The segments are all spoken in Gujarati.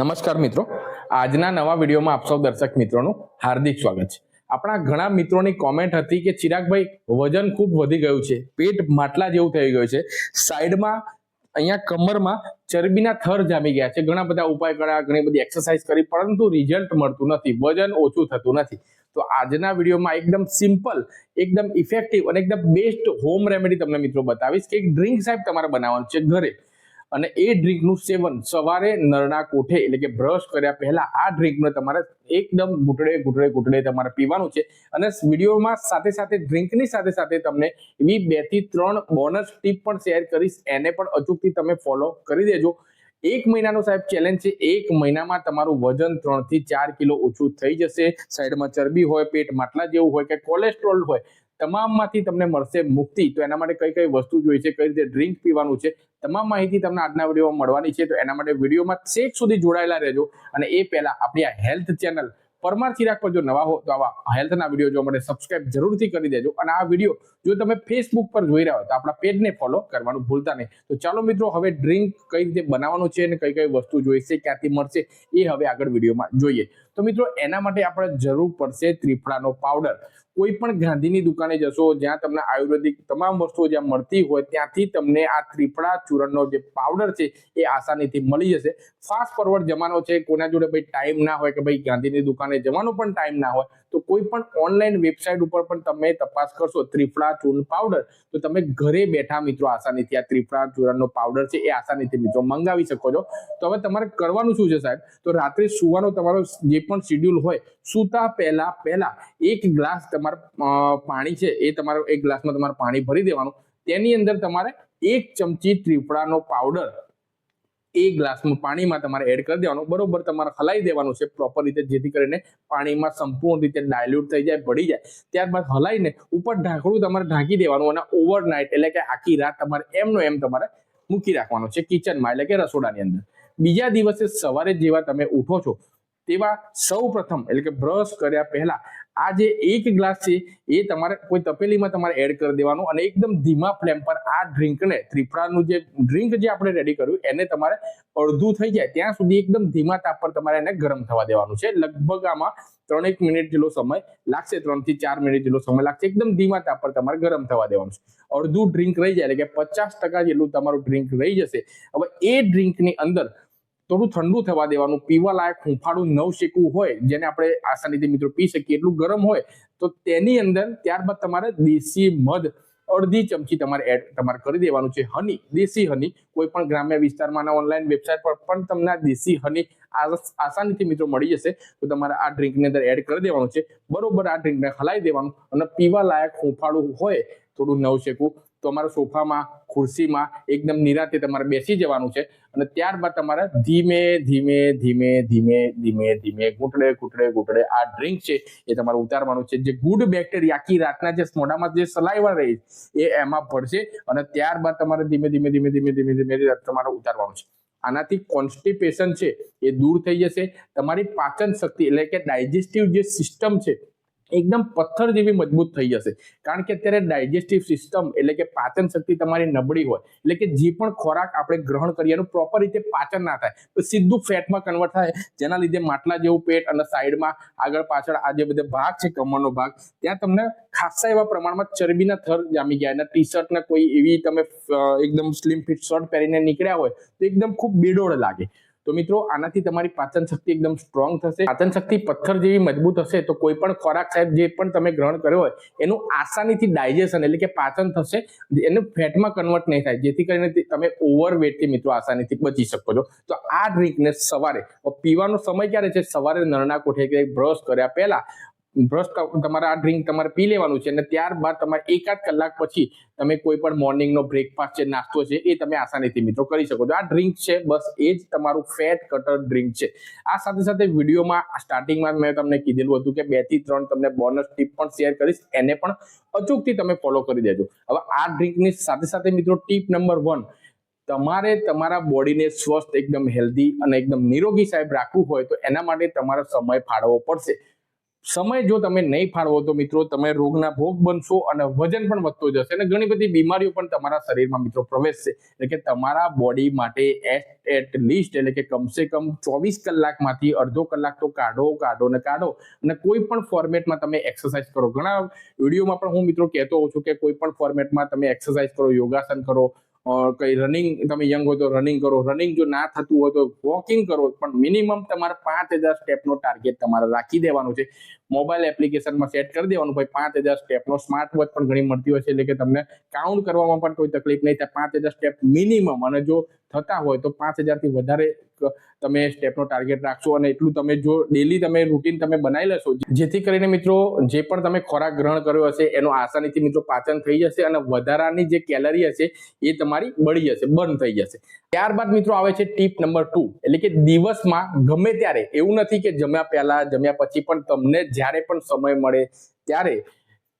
નમસ્કાર મિત્રો. આજના નવા વિડીયોમાં આપ સૌ દર્શક મિત્રોનું હાર્દિક સ્વાગત છે. આપણા ઘણા મિત્રોની કોમેન્ટ હતી કે, ચિરાગભાઈ, વજન ખૂબ વધી ગયું છે. પેટ માટલા જેવું થઈ ગયું છે. સાઈડમાં, અહીંયા કમરમાં ચરબીના થર જામી ગયા છે. ઘણા બધા ઉપાય કર્યા, ઘણી બધી એક્સરસાઇઝ કરી, પરંતુ રિઝલ્ટ મળતું નથી. વજન ઓછું થતું નથી. તો આજના વિડીયોમાં એકદમ સિમ્પલ એકદમ ઇફેક્ટિવ અને એકદમ બેસ્ટ હોમ રેમેડી તમને મિત્રો બતાવીશ કે એક ડ્રિંક સાહેબ તમારે બનાવવાનું છે ઘરે. અને એ ડ્રિંકનું સેવન સવારે નરના કોઠે એટલે કે બ્રશ કર્યા પહેલા આ ડ્રિંકને તમારે એકદમ ઘૂંટડે ઘૂંટડે ઘૂંટડે તમારે પીવાનું છે. અને વિડીયોમાં સાથે સાથે ડ્રિંકની સાથે સાથે તમને એવી બેથી ત્રણ બોનસ ટીપ પણ શેર કરીશ. એને પણ અચૂકથી તમે ફોલો કરી દેજો. એક મહિનાનો સાહેબ ચેલેન્જ છે. એક મહિનામાં તમારું વજન ત્રણથી ચાર કિલો ઓછું થઈ જશે. સાઈડમાં ચરબી હોય, પેટ માટલા જેવું હોય કે કોલેસ્ટ્રોલ હોય તમામમાંથી તમને મળશે મુક્તિ. તો એના માટે કઈ કઈ વસ્તુ જોઈએ છે, કઈ રીતે ડ્રિંક પીવાનું છે, તમામ માહિતી તમને આજના વિડીયોમાં મળવાની છે. તો એના માટે વિડીયોમાં છેક સુધી જોડાયેલા રહેજો. અને એ પહેલા આપણી આ હેલ્થ ચેનલ પરમાર ચિરાગ પર જો નવા હો તો આવા હેલ્થના વીડિયો જોવા માટે સબસ્ક્રાઇબ જરૂરથી કરી દેજો. અને આ વીડિયો જો તમે ફેસબુક પર જોઈ રહ્યા હોય તો આપણા પેજને ફોલો કરવાનું ભૂલતા નહીં. તો ચાલો મિત્રો, હવે ડ્રિંક કઈ રીતે બનાવવાનું છે અને કઈ કઈ વસ્તુ જોઈશે, ક્યાંથી મળશે એ હવે આગળ વિડીયોમાં જોઈએ. તો મિત્રો, એના માટે આપણે જરૂર પડશે ત્રિફળાનો પાવડર કોઈ પણ ગાંધીની દુકાને જશો, જ્યાં તમને આયુર્વેદિક તમામ વસ્તુઓ જ્યાં મળતી હોય, ત્યાંથી તમને આ ત્રિફળા ચૂરણનો જે પાવડર છે એ આસાનીથી મળી જશે. ફાસ્ટ ફોરવર્ડ જમાનો છે કોના જોડે ભાઈ ટાઈમ ના હોય કે ભાઈ ગાંધીની દુકાને જવાનો પણ ટાઈમ ના હોય તો કોઈ પણ ઓનલાઈન વેબસાઇટ ઉપર પણ તમે તપાસ કરશો, ત્રિફળા ચૂર્ણ પાવડર તો તમે ઘરે બેઠા મિત્રો આસાનીથી આ ત્રિફળા ચૂરણનો પાવડર છે એ આસાનીથી મિત્રો મંગાવી શકો છો. તો હવે તમારે કરવાનું શું છે સાહેબ? તો રાત્રે સુવાનો તમારો જે પણ શિડ્યુલ હોય, સૂતા પહેલા પહેલા એક ગ્લાસ તમારા પાણી છે એ તમારો એક ગ્લાસમાં તમારે પાણી ભરી દેવાનું. તેની અંદર તમારે એક ચમચી ત્રિફળાનો પાવડર એ ગ્લાસમાં પાણીમાં તમારે એડ કરી દેવાનું. બરોબર, તમારે હલાઈ દેવાનું છે પ્રોપર રીતે, જેથી કરીને પાણીમાં સંપૂર્ણ રીતે ડાયલ્યુટ થઈ જાય, ભળી જાય. ત્યારબાદ હલાઈને ઉપર ઢાંકણું તમારે ઢાંકી દેવાનું અને ઓવરનાઇટ એટલે કે આખી રાત તમારે એમનો એમ તમારે મૂકી રાખવાનું છે કિચનમાં એટલે કે રસોડાની અંદર. બીજા દિવસે સવારે જેવા તમે ઉઠો છો, તેવા સૌ પ્રથમ એટલે કે બ્રશ કર્યા પહેલા આ જે એક ગ્લાસ છે, એ તમારે કોઈ તપેલીમાં તમારે એડ કરી દેવાનું અને એકદમ ધીમા ફ્લેમ પર આ ડ્રિંકને ત્રિફળાનું જે ડ્રિંક જે આપણે રેડી કર્યું, એને તમારે અડધું થઈ જાય. ત્યાં સુધી એકદમ ધીમા તાપ પર તમારે એને ગરમ થવા દેવાનું છે. લગભગ આમાં ત્રણેક મિનિટ જેટલો સમય લાગશે, ત્રણથી ચાર મિનિટ જેટલો સમય લાગશે, એકદમ ધીમા તાપ પર તમારે ગરમ થવા દેવાનું છે. અડધું ડ્રિંક રહી જાય એટલે કે પચાસ ટકા જેટલું તમારું ડ્રિંક રહી જશે. હવે એ ડ્રિંકની અંદર થોડું ઠંડુ થવા દેવાનું, પીવા લાયક હુંફાળું નવ શેકવું હોય, જેને આપણે આસાનીથી મિત્રો પી શકીએ, એટલું ગરમ હોય, તો તેની અંદર ત્યારબાદ તમારે દેશી મધ અડધી ચમચી તમારે એડ તમારે કરી દેવાનું છે હની દેશી હની કોઈ પણ ગ્રામ્ય વિસ્તારમાં ઓનલાઈન વેબસાઇટ પર પણ તમને દેશી હની આસાનીથી મિત્રો મળી જશે. તો તમારે આ ડ્રિંકની અંદર એડ કરી દેવાનું છે. બરોબર આ ડ્રિંકને હલાવી દેવાનું અને પીવા લાયક હુંફાળું હોય, થોડું નવ શેકવું. તો તમારા સોફામાં, ખુરશીમાં એકદમ નિરાતે તમારે બેસી જવાનું છે. અને ત્યારબાદ તમારે ધીમે ધીમે ધીમે ધીમે ધીમે ધીમે ઘૂંટડે ઘૂંટડે ઘૂંટડે આ ડ્રિંક છે એ તમારે ઉતારવાનું છે. જે ગુડ બેક્ટેરિયા આખી રાતના જે મોઢામાં જે સલાઈવા રહી એ એમાં ભરશે અને ત્યારબાદ તમારે ધીમે ધીમે ધીમે ધીમે ધીમે ધીમે તમારે ઉતારવાનું છે. આનાથી કોન્સ્ટિપેશન છે એ દૂર થઈ જશે. તમારી પાચન શક્તિ એટલે કે ડાયજેસ્ટિવ જે સિસ્ટમ છે એકદમ પથ્થર જેવી મજબૂત થઈ જશે. કારણ કે અત્યારે ડાયજેસ્ટિવ સિસ્ટમ એટલે કે પાચન શક્તિ તમારી નબળી હોય. એટલે કે જે પણ ખોરાક આપણે ગ્રહણ કરીએ એનું પ્રોપર રીતે પાચન ના થાય. તો સીધું ફેટમાં કન્વર્ટ થાય. જેના લીધે માટલા જેવું પેટ અને સાઈડમાં આગળ પાછળ આ જે બધે ભાગ છે, કમરનો ભાગ, ત્યાં તમને ખાસા એવા પ્રમાણમાં ચરબીના થર જામી ગયા. અને ટી શર્ટના કોઈ એવી તમે એકદમ સ્લિમ ફિટ શર્ટ પહેરીને નીકળ્યા હોય તો એકદમ ખૂબ બેડોળ લાગે. તો મિત્રો, આનાથી તમારી પાચન શક્તિ એકદમ સ્ટ્રોંગ થશે. પાચન શક્તિ પથ્થર જેવી મજબૂત હશે તો કોઈ પણ ખોરાક સાહેબ, જે પણ તમે ગ્રહણ કર્યો હોય, એનું આસાનીથી ડાયજેશન એટલે કે પાચન થશે. એનું ફેટમાં કન્વર્ટ નહીં થાય. જેથી કરીને તમે ઓવરવેટથી મિત્રો આસાનીથી બચી શકો છો. તો આ ડ્રિંકને સવારે પીવાનો સમય ક્યારે છે? સવારે નરણા કોઠે કે બ્રશ કર્યા પહેલા બ્રશ તમારે આ ડ્રિંક તમારે પી લેવાનું છે અને ત્યારબાદ તમારે એકાદ કલાક પછી તમે કોઈ પણ મોર્નિંગનો બ્રેકફાસ્ટ છે નાસ્તો છે એ તમે આસાનીથી મિત્રો કરી શકો છો. આ ડ્રિંક છે, બસ એ જ તમારું ફેટ કટર ડ્રિંક છે. આ સાથે સાથે વિડીયોમાં સ્ટાર્ટિંગમાં મેં તમને કીધેલું હતું કે બેથી ત્રણ તમને બોનસ ટીપ પણ શેર કરીશ, એને પણ અચૂકથી તમે ફોલો કરી દેજો. હવે આ ડ્રિંકની સાથે સાથે મિત્રો ટીપ નંબર વન, તમારે તમારા બોડીને સ્વસ્થ, એકદમ હેલ્ધી અને એકદમ નિરોગી સાહેબ રાખવું હોય તો એના માટે તમારો સમય ફાળવવો પડશે. સમય જો તમે નહીં ફાળવો તો મિત્રો તમે રોગના ભોગ બનશો અને વજન પણ વધતો જશે અને ઘણી બધી બીમારીઓ પણ તમારા શરીરમાં મિત્રો પ્રવેશશે. એટલે કે તમારા બોડી માટે એટ એટ લીસ્ટ એટલે કે કમસે કમ ચોવીસ કલાકમાંથી અડધો કલાક તો કાઢો કાઢો ને કાઢો. અને કોઈ પણ ફોર્મેટમાં તમે એક્સરસાઇઝ કરો. ઘણા વિડીયોમાં પણ હું મિત્રો કહેતો હોઉં છું કે કોઈ પણ ફોર્મેટમાં તમે એક્સરસાઇઝ કરો, યોગાસન કરો કઈ રનિંગ તમે યંગ હોય તો રનિંગ કરો. રનિંગ જો ના થતું હોય તો વોકિંગ કરો. પણ મિનિમમ તમારે પાંચ હજાર સ્ટેપનો ટાર્ગેટ તમારે રાખી દેવાનું છે. મોબાઈલ એપ્લિકેશનમાં સેટ કરી દેવાનું ભાઈ. પાંચ હજાર સ્ટેપનો સ્માર્ટ વોચ પણ ઘણી મળતી હોય છે. એટલે કે તમને કાઉન્ટ કરવામાં પણ કોઈ તકલીફ નહીં થાય. પાંચ હજાર સ્ટેપ મિનિમમ અને જો થતા હોય તો પાંચ હજારથી વધારે તમે સ્ટેપનો ટાર્ગેટ રાખશો અને એટલું તમે જો ડેલી તમે રૂટીન તમે બનાવી લેશો જેથી કરીને મિત્રો, જે પણ તમે ખોરાક ગ્રહણ કર્યો હશે, એનો આસાનીથી મિત્રો પાચન થઈ જશે અને વધારાની જે કેલરી હશે, એ તમારી બળી જશે બંધ થઈ જશે. ત્યારબાદ મિત્રો આવે છે ટીપ નંબર ટુ એટલે કે દિવસમાં ગમે ત્યારે, એવું નથી કે જમ્યા પહેલા, જમ્યા પછી પણ તમને જ્યારે પણ સમય મળે, ત્યારે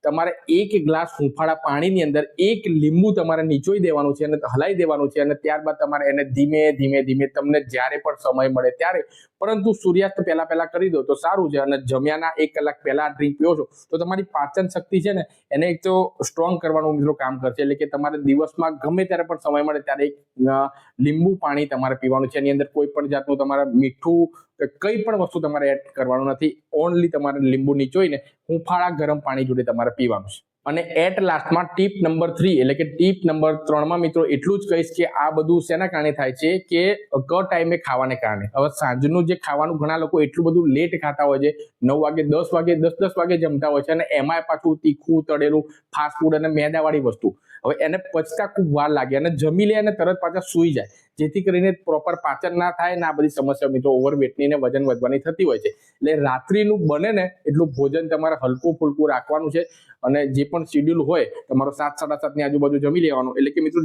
તમારે એક ગ્લાસ હુંફાળા પાણીની અંદર એક લીંબુ તમારે નીચોઈ દેવાનું છે અને હલાઈ દેવાનું છે અને ત્યારબાદ તમારે એને ધીમે ધીમે ધીમે તમને જ્યારે પણ સમય મળે ત્યારે. પરંતુ સૂર્યાસ્ત પહેલા પહેલા કરી દો તો સારું છે અને જમ્યાના એક કલાક પહેલા ડ્રિંક પીઓ છો તો તમારી પાચન શક્તિ છે ને એને એક તો સ્ટ્રોંગ કરવાનું મિત્રો કામ કરશે. એટલે કે તમારે દિવસમાં ગમે ત્યારે પણ સમય મળે ત્યારે એક લીંબુ પાણી તમારે પીવાનું છે. એની અંદર કોઈ પણ જાતનું તમારે મીઠું કઈ પણ વસ્તુ તમારે એડ કરવાનું નથી. ઓનલી તમારે લીંબુ નીચોઈને હુંફાળા ગરમ પાણી જોડે તમારે પીવાનું છે. અને એટ લાસ્ટમાં ટીપ નંબર થ્રી એટલે કે ટીપ નંબર ત્રણમાં મિત્રો એટલું જ કહીશ કે આ બધું શેના કારણે થાય છે કે ક ટાઈમે ખાવાને કારણે. હવે સાંજનું જે ખાવાનું ઘણા લોકો એટલું બધું લેટ ખાતા હોય છે, નવ વાગે, દસ વાગે, દસ દસ વાગે જમતા હોય છે અને એમાંય પાછું તીખું, તળેલું ફાસ્ટ ફૂડ અને મેદાવાળી વસ્તુ. હવે એને પચતા ખૂબ વાર લાગે અને જમી લે અને તરત પાછા સૂઈ જાય. જેથી કરીને પ્રોપર પાચન ના થાય ને આ બધી સમસ્યાઓ. મિત્રો ઓવરવેટની ને વજન વધવાની થતી હોય છે. એટલે રાત્રિનું બને ને એટલું ભોજન તમારે હલકું ફૂલકું રાખવાનું છે અને જે પણ શેડ્યુલ હોય, તમારો સાત, સાડા સાતની આજુબાજુ જમી લેવાનું. એટલે કે મિત્રો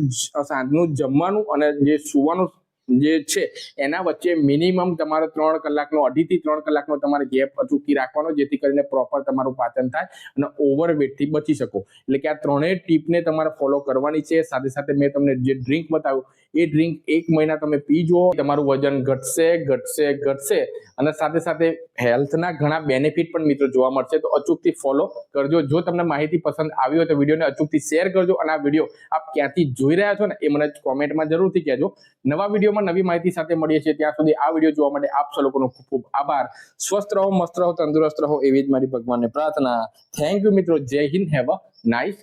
સાંજનું જમવાનું અને જે સુવાનું જે છે, એના વચ્ચે મિનિમમ તમારે ત્રણ કલાકનો, અઢીથી ત્રણ કલાકનો તમારે ગેપ અચૂકી રાખવાનો, જેથી કરીને પ્રોપર તમારું પાચન થાય અને ઓવરવેટથી બચી શકો. એટલે કે આ ત્રણેય ટીપને તમારે ફોલો કરવાની છે. સાથે સાથે મેં તમને જે ડ્રિંક બતાવ્યું એ ડ્રિંક એક મહિના તમે પીજો તમારું વજન ઘટશે ઘટશે ઘટશે. અને સાથે સાથે હેલ્થના ઘણા બેનિફિટ પણ મિત્રો જોવા મળશે. તો અચૂકથી ફોલો કરજો. જો તમને માહિતી પસંદ આવી હોય તો વિડીયોને અચૂકથી શેર કરજો અને આ વીડિયો આપ ક્યાંથી જોઈ રહ્યા છો ને એ મને કોમેન્ટમાં જરૂરથી કહેજો. નવા વિડીયોમાં નવી માહિતી સાથે મળીએ છીએ. ત્યાં સુધી આ વીડિયો જોવા માટે આપ સૌ લોકોનો ખૂબ ખૂબ આભાર. સ્વસ્થ રહો, મસ્ત રહો, તંદુરસ્ત રહો એવી જ મારી ભગવાનને પ્રાર્થના. થેન્ક યુ મિત્રો. જય હિન્દ. Have a nice